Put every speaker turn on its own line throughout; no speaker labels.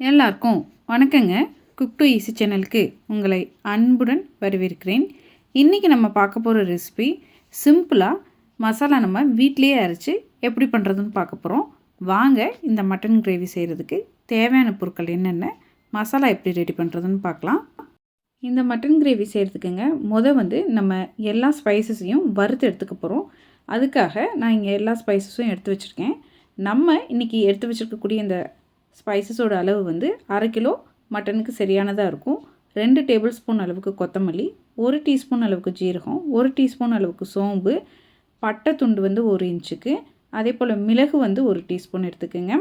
எல்லாருக்கும் வணக்கங்க. Cook to easy சேனலுக்கு உங்களை அன்புடன் வரவேற்கிறேன். இன்றைக்கி நம்ம பார்க்க போகிற ரெசிபி சிம்பிளாக மசாலா நம்ம வீட்டிலேயே அரைச்சி எப்படி பண்ணுறதுன்னு பார்க்க போகிறோம் வாங்க இந்த மட்டன் கிரேவி செய்கிறதுக்கு தேவையான பொருட்கள் என்னென்ன மசாலா எப்படி ரெடி பண்ணுறதுன்னு பார்க்கலாம். இந்த மட்டன் கிரேவி செய்கிறதுக்குங்க முத வந்து நம்ம எல்லா ஸ்பைசஸையும் வறுத்து எடுத்துக்க போகிறோம் அதுக்காக நான் இங்கே எல்லா ஸ்பைசஸும் எடுத்து வச்சுருக்கேன். நம்ம இன்றைக்கி எடுத்து வச்சுருக்கக்கூடிய இந்த ஸ்பைசஸோட அளவு வந்து அரை கிலோ மட்டனுக்கு சரியானதாக இருக்கும். ரெண்டு டேபிள் ஸ்பூன் அளவுக்கு கொத்தமல்லி ஒரு டீஸ்பூன் அளவுக்கு ஜீரகம் ஒரு டீஸ்பூன் அளவுக்கு சோம்பு பட்டை துண்டு வந்து ஒரு இன்ச்சுக்கு அதே போல் மிளகு வந்து ஒரு டீஸ்பூன் எடுத்துக்கோங்க.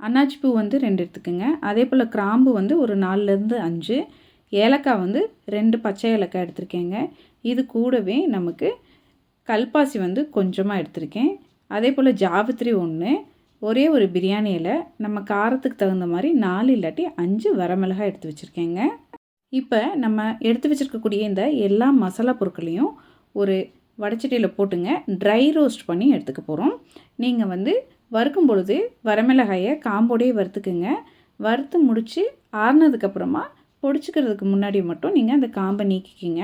அன்னாச்சி பூ வந்து ரெண்டு எடுத்துக்கோங்க. அதே போல் கிராம்பு வந்து ஒரு நாலுலேருந்து அஞ்சு ஏலக்காய் வந்து ரெண்டு பச்சை ஏலக்காய் எடுத்திருக்கேங்க. இது கூடவே நமக்கு கல்பாசி வந்து கொஞ்சமாக எடுத்திருக்கேன். அதே போல் ஜாவித்திரி ஒன்று ஒரே ஒரு பிரியாணியில் நம்ம காரத்துக்கு தகுந்த மாதிரி நாலு இல்லாட்டி அஞ்சு வரமிளகாய் எடுத்து வச்சுருக்கேங்க. இப்போ நம்ம எடுத்து வச்சுருக்கக்கூடிய இந்த எல்லா மசாலா பொருட்களையும் ஒரு வடச்சட்டியில் போட்டுங்க. ட்ரை ரோஸ்ட் பண்ணி எடுத்துக்க போகிறோம் நீங்கள் வந்து வறுக்கும் பொழுது வரமிளகாயை காம்போடையே வறுத்துக்குங்க. வறுத்து முடித்து ஆறுனதுக்கப்புறமா பொடிச்சிக்கிறதுக்கு முன்னாடி மட்டும் நீங்கள் அந்த காம்பை நீக்கிக்கிங்க.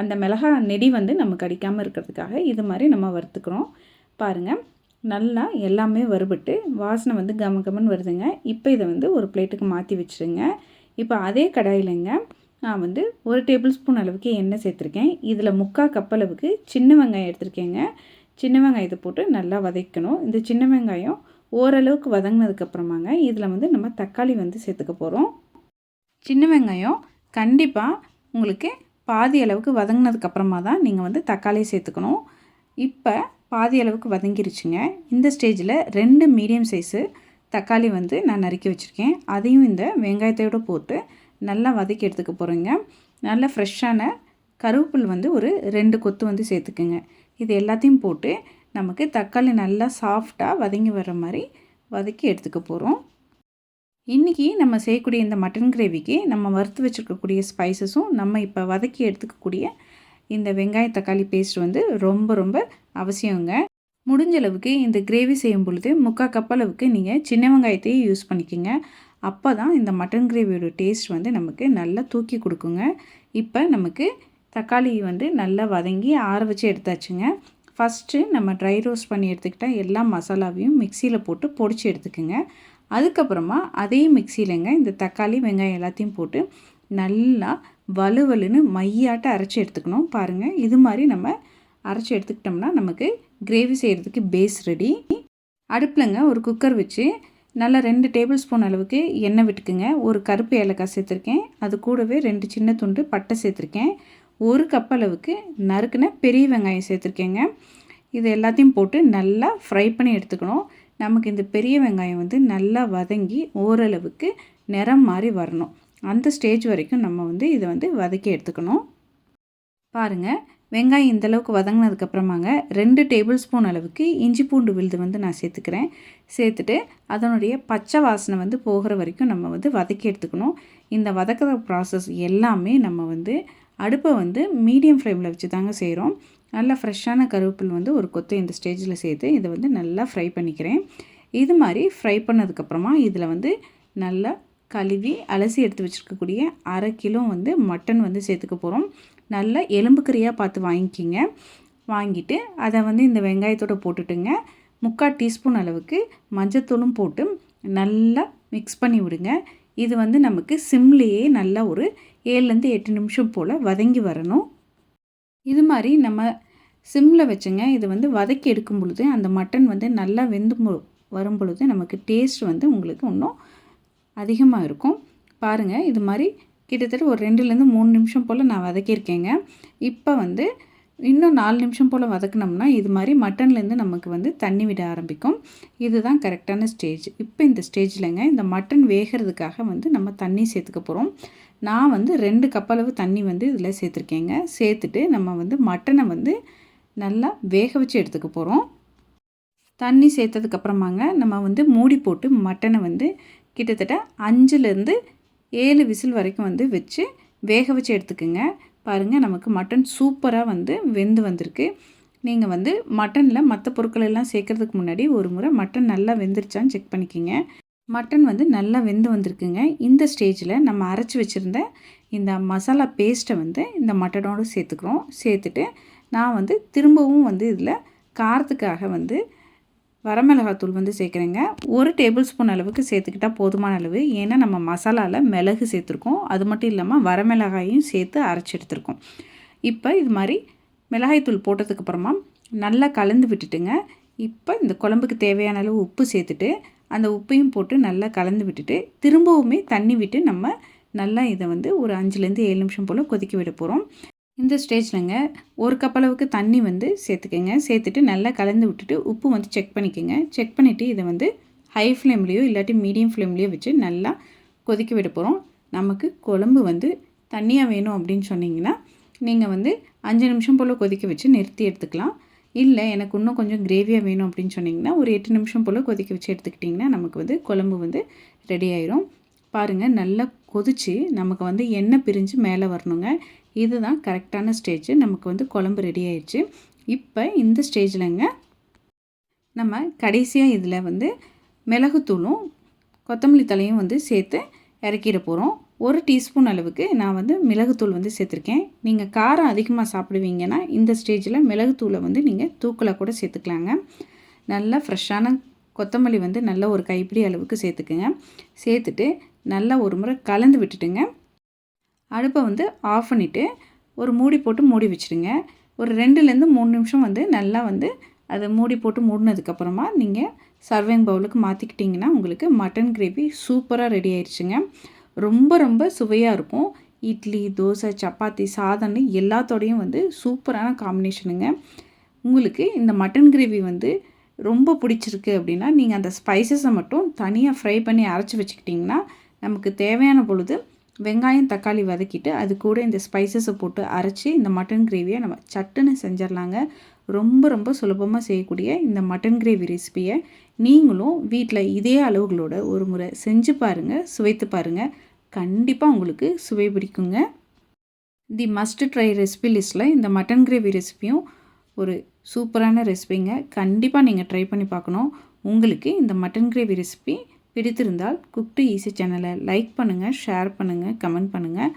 அந்த மிளகா நெடி வந்து நமக்கு அடிக்காமல் இருக்கிறதுக்காக இது மாதிரி நம்ம வறுத்துக்கிறோம். பாருங்கள் நல்லா எல்லாமே வறுபட்டு வாசனை வந்து கம கமன்னு வருதுங்க. இப்போ இதை வந்து ஒரு பிளேட்டுக்கு மாற்றி வச்சுருங்க. இப்போ அதே கடாயிலங்க நான் வந்து ஒரு டேபிள் ஸ்பூன் அளவுக்கு எண்ணெய் சேர்த்துருக்கேன். இதில் முக்கால் கப் அளவுக்கு சின்ன வெங்காயம் எடுத்திருக்கேங்க. சின்ன வெங்காயத்தை போட்டு நல்லா வதக்கணும். இந்த சின்ன வெங்காயம் ஓரளவுக்கு வதங்கினதுக்கப்புறமாங்க இதில் வந்து நம்ம தக்காளி வந்து சேர்த்துக்க போகிறோம். சின்ன வெங்காயம் கண்டிப்பாக உங்களுக்கு பாதி அளவுக்கு வதங்கினதுக்கப்புறமா தான் நீங்கள் வந்து தக்காளி சேர்த்துக்கணும். இப்போ பாதி அளவுக்கு வதங்கிருச்சுங்க. இந்த ஸ்டேஜில் ரெண்டு மீடியம் சைஸு தக்காளி வந்து நான் நறுக்கி வச்சுருக்கேன். அதையும் இந்த வெங்காயத்தையோடு போட்டு நல்லா வதக்கி எடுத்துக்க போகிறேங்க நல்ல ஃப்ரெஷ்ஷான கருவேப்பில் வந்து ஒரு ரெண்டு கொத்து வந்து சேர்த்துக்குங்க. இது எல்லாத்தையும் போட்டு நமக்கு தக்காளி நல்லா சாஃப்டாக வதங்கி வர்ற மாதிரி வதக்கி எடுத்துக்க போகிறோம் இன்றைக்கி நம்ம செய்யக்கூடிய இந்த மட்டன் கிரேவிக்கு நம்ம வறுத்து வச்சுருக்கக்கூடிய ஸ்பைசஸும் நம்ம இப்போ வதக்கி எடுத்துக்கக்கூடிய இந்த வெங்காய தக்காளி பேஸ்ட் வந்து ரொம்ப ரொம்ப அவசியங்க முடிஞ்ச அளவுக்கு இந்த கிரேவி செய்யும் பொழுது முக்கால் கப் அளவுக்கு நீங்கள் சின்ன வெங்காயத்தையே யூஸ் பண்ணிக்கோங்க. அப்போ தான் இந்த மட்டன் கிரேவியோட டேஸ்ட் வந்து நமக்கு நல்லா தூக்கி கொடுக்குங்க. இப்போ நமக்கு தக்காளி வந்து நல்லா வதங்கி ஆற வச்சு எடுத்தாச்சுங்க. ஃபஸ்ட்டு நம்ம ட்ரை ரோஸ்ட் பண்ணி எடுத்துக்கிட்டால் எல்லா மசாலாவையும் மிக்சியில் போட்டு பொடிச்சு எடுத்துக்கோங்க. அதுக்கப்புறமா அதே மிக்சியிலங்க இந்த தக்காளி வெங்காயம் எல்லாத்தையும் போட்டு நல்லா வலுவலுன்னு மையாட்ட அரைச்சி எடுத்துக்கணும். பாருங்கள் இது மாதிரி நம்ம அரைச்சி எடுத்துக்கிட்டோம்னா நமக்கு கிரேவி செய்கிறதுக்கு பேஸ் ரெடி அடுப்பில்ங்க ஒரு குக்கர் வச்சு நல்லா ரெண்டு டேபிள் ஸ்பூன் அளவுக்கு எண்ணெய் விட்டுக்குங்க. ஒரு கருப்பு ஏலக்காய் சேர்த்துருக்கேன். அது கூடவே ரெண்டு சின்ன துண்டு பட்டை சேர்த்துருக்கேன். ஒரு கப் அளவுக்கு நறுக்குன பெரிய வெங்காயம் சேர்த்துருக்கேங்க. இது எல்லாத்தையும் போட்டு நல்லா ஃப்ரை பண்ணி எடுத்துக்கணும். நமக்கு இந்த பெரிய வெங்காயம் வந்து நல்லா வதங்கி ஓரளவுக்கு நிறம் மாதிரி வரணும். அந்த ஸ்டேஜ் வரைக்கும் நம்ம வந்து இதை வந்து வதக்கி எடுத்துக்கணும். பாருங்கள் வெங்காயம் இந்தளவுக்கு வதங்கினதுக்கப்புறமாங்க ரெண்டு டேபிள் ஸ்பூன் அளவுக்கு இஞ்சி பூண்டு விழுது வந்து நான் சேர்த்துக்கிறேன். சேர்த்துட்டு அதனுடைய பச்சை வாசனை வந்து போகிற வரைக்கும் நம்ம வந்து வதக்கி எடுத்துக்கணும். இந்த வதக்கிற ப்ராசஸ் எல்லாமே நம்ம வந்து அடுப்பை வந்து மீடியம் ஃப்ளேமில் வச்சு தாங்க செய்கிறோம் நல்லா ஃப்ரெஷ்ஷான கருவேப்பில் வந்து ஒரு கொத்து இந்த ஸ்டேஜில் சேர்த்து இதை வந்து நல்லா ஃப்ரை பண்ணிக்கிறேன். இது மாதிரி ஃப்ரை பண்ணதுக்கப்புறமா இதில் வந்து நல்லா கழுவி அலசி எடுத்து வச்சுருக்கக்கூடிய அரை கிலோ வந்து மட்டன் வந்து சேர்த்துக்க போகிறோம் நல்லா எலும்புக்கறியாக பார்த்து வாங்கிக்கிங்க. வாங்கிட்டு அதை வந்து இந்த வெங்காயத்தோடு போட்டுட்டுங்க. முக்கால் டீஸ்பூன் அளவுக்கு மஞ்சத்தூளும் போட்டு நல்லா மிக்ஸ் பண்ணி விடுங்க. இது வந்து நமக்கு சிம்லேயே நல்லா ஒரு ஏழுலேருந்து எட்டு நிமிஷம் போல் வதங்கி வரணும். இது மாதிரி நம்ம சிம்மில் வச்சுங்க. இது வந்து வதக்கி எடுக்கும் பொழுது அந்த மட்டன் வந்து நல்லா வெந்து வரும் பொழுது நமக்கு டேஸ்ட் வந்து உங்களுக்கு இன்னும் அதிகமாக இருக்கும். பாருங்கள் இது மாதிரி கிட்டத்தட்ட ஒரு ரெண்டுலேருந்து மூணு நிமிஷம் போல் நான் வதக்கியிருக்கேங்க. இப்போ வந்து இன்னும் நாலு நிமிஷம் போல் வதக்கினோம்னா இது மாதிரி மட்டன்லேருந்து நமக்கு வந்து தண்ணி விட ஆரம்பிக்கும். இதுதான் கரெக்டான ஸ்டேஜ். இப்போ இந்த ஸ்டேஜில்ங்க இந்த மட்டன் வேகிறதுக்காக வந்து நம்ம தண்ணி சேர்த்துக்க போகிறோம் நான் வந்து ரெண்டு கப்பளவு தண்ணி வந்து இதில் சேர்த்துருக்கேங்க. சேர்த்துட்டு நம்ம வந்து மட்டனை வந்து நல்லா வேக வச்சு எடுத்துக்க போகிறோம் தண்ணி சேர்த்ததுக்கப்புறமாங்க நம்ம வந்து மூடி போட்டு மட்டனை வந்து கிட்டத்தட்ட அஞ்சுலேருந்து ஏழு விசில் வரைக்கும் வந்து வச்சு வேக வச்சு எடுத்துக்கோங்க. பாருங்கள் நமக்கு மட்டன் சூப்பராக வந்து வெந்து வந்திருக்கு. நீங்கள் வந்து மட்டனில் மற்ற பொருட்கள் எல்லாம் சேர்க்குறதுக்கு முன்னாடி ஒரு முறை மட்டன் நல்லா வெந்துருச்சான்னு செக் பண்ணிக்கிங்க. மட்டன் வந்து நல்லா வெந்து வந்திருக்குங்க. இந்த ஸ்டேஜில் நம்ம அரைச்சி வச்சுருந்த இந்த மசாலா பேஸ்ட்டை வந்து இந்த மட்டனோடு சேர்த்துக்கிறோம். சேர்த்துட்டு நான் வந்து திரும்பவும் வந்து இதில் காரத்துக்காக வந்து வரமிளகாத்தூள் வந்து சேர்க்குறேங்க. ஒரு டேபிள் ஸ்பூன் அளவுக்கு சேர்த்துக்கிட்டால் போதுமான அளவு. ஏன்னா நம்ம மசாலாவில் மிளகு சேர்த்துருக்கோம். அது மட்டும் இல்லாமல் வரமிளகாயும் சேர்த்து அரைச்சி எடுத்துருக்கோம். இப்போ இது மாதிரி மிளகாய்த்தூள் போட்டதுக்கப்புறமா நல்லா கலந்து விட்டுட்டுங்க. இப்போ இந்த குழம்புக்கு தேவையான அளவு உப்பு சேர்த்துட்டு அந்த உப்பையும் போட்டு நல்லா கலந்து விட்டுட்டு திரும்பவுமே தண்ணி விட்டு நம்ம நல்லா இதை வந்து ஒரு அஞ்சுலேருந்து ஏழு நிமிஷம் போல் கொதிக்க விட போகிறோம் இந்த ஸ்டேஜ்லங்க ஒரு கப் அளவுக்கு தண்ணி வந்து சேர்த்துக்கோங்க. சேர்த்துட்டு நல்லா கலந்து விட்டுட்டு உப்பு வந்து செக் பண்ணிக்கோங்க. செக் பண்ணிவிட்டு இதை வந்து ஹை ஃப்ளேம்லேயோ இல்லாட்டி மீடியம் ஃப்ளேம்லேயோ வச்சு நல்லா கொதிக்க விட போகிறோம் நமக்கு குழம்பு வந்து தண்ணியாக வேணும் அப்படின்னு சொன்னிங்கன்னா நீங்கள் வந்து அஞ்சு நிமிஷம் போல் கொதிக்க வச்சு நிறுத்தி எடுத்துக்கலாம். இல்லை எனக்கு இன்னும் கொஞ்சம் கிரேவியாக வேணும் அப்படின்னு சொன்னிங்கன்னா ஒரு எட்டு நிமிஷம் போல் கொதிக்க வச்சு எடுத்துக்கிட்டிங்கன்னா நமக்கு வந்து குழம்பு வந்து ரெடி ஆயிரும். பாருங்கள் நல்லா கொதித்து நமக்கு வந்து எண்ணெய் பிரிஞ்சு மேலே வரணுங்க. இதுதான் கரெக்டான ஸ்டேஜ். நமக்கு வந்து குழம்பு ரெடி ஆயிடுச்சு. இப்போ இந்த ஸ்டேஜில்ங்க நம்ம கடைசியாக இதில் வந்து மிளகுத்தூளும் கொத்தமல்லி தலையும் வந்து சேர்த்து இறக்கிட போகிறோம் ஒரு டீஸ்பூன் அளவுக்கு நான் வந்து மிளகுத்தூள் வந்து சேர்த்துருக்கேன். நீங்கள் காரம் அதிகமாக சாப்பிடுவீங்கன்னா இந்த ஸ்டேஜில் மிளகுத்தூளை வந்து நீங்கள் தூக்கில் கூட சேர்த்துக்கலாங்க. நல்லா ஃப்ரெஷ்ஷான கொத்தமல்லி வந்து நல்ல ஒரு கைப்பிடி அளவுக்கு சேர்த்துக்குங்க. சேர்த்துட்டு நல்லா ஒரு முறை கலந்து விட்டுட்டுங்க. அடுப்பை வந்து ஆஃப் பண்ணிவிட்டு ஒரு மூடி போட்டு மூடி வச்சுடுங்க. ஒரு ரெண்டுலேருந்து மூணு நிமிஷம் வந்து நல்லா வந்து அதை மூடி போட்டு மூடினதுக்கப்புறமா நீங்கள் சர்விங் பவுலுக்கு மாற்றிக்கிட்டிங்கன்னா உங்களுக்கு மட்டன் கிரேவி சூப்பராக ரெடி ஆயிடுச்சுங்க. ரொம்ப ரொம்ப சுவையாக இருக்கும். இட்லி தோசை சப்பாத்தி சாதம்னு எல்லாத்தோடையும் வந்து சூப்பரான காம்பினேஷனுங்க உங்களுக்கு இந்த மட்டன் கிரேவி வந்து ரொம்ப பிடிச்சிருக்கு அப்படின்னா நீங்கள் அந்த ஸ்பைசஸை மட்டும் தனியாக ஃப்ரை பண்ணி அரைச்சி வச்சுக்கிட்டிங்கன்னா நமக்கு தேவையான பொழுது வெங்காயம் தக்காளி வதக்கிட்டு அது கூட இந்த ஸ்பைசஸை போட்டு அரைச்சி இந்த மட்டன் கிரேவியை நம்ம சட்டுன்னு செஞ்சிடலாங்க. ரொம்ப ரொம்ப சுலபமாக செய்யக்கூடிய இந்த மட்டன் கிரேவி ரெசிபியை நீங்களும் வீட்டில் இதே அளவுகளோட ஒரு முறை செஞ்சு பாருங்கள் சுவைத்து பாருங்கள் கண்டிப்பாக உங்களுக்கு சுவை பிடிக்குங்க. தி மஸ்ட் ட்ரை ரெசிபி லிஸ்ட்டில் இந்த மட்டன் கிரேவி ரெசிபியும் ஒரு சூப்பரான ரெசிபிங்க கண்டிப்பாக நீங்கள் ட்ரை பண்ணி பார்க்கணும். உங்களுக்கு இந்த மட்டன் கிரேவி ரெசிபி பிடித்திருந்தால் குக் டு ஈஸி சேனலை லைக் பண்ணுங்கள் ஷேர் பண்ணுங்கள் கமெண்ட் பண்ணுங்கள்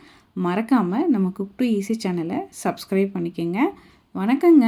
மறக்காமல் நம்ம குக் டு ஈஸி சேனலை சப்ஸ்கிரைப் பண்ணிக்கோங்க. வணக்கங்க.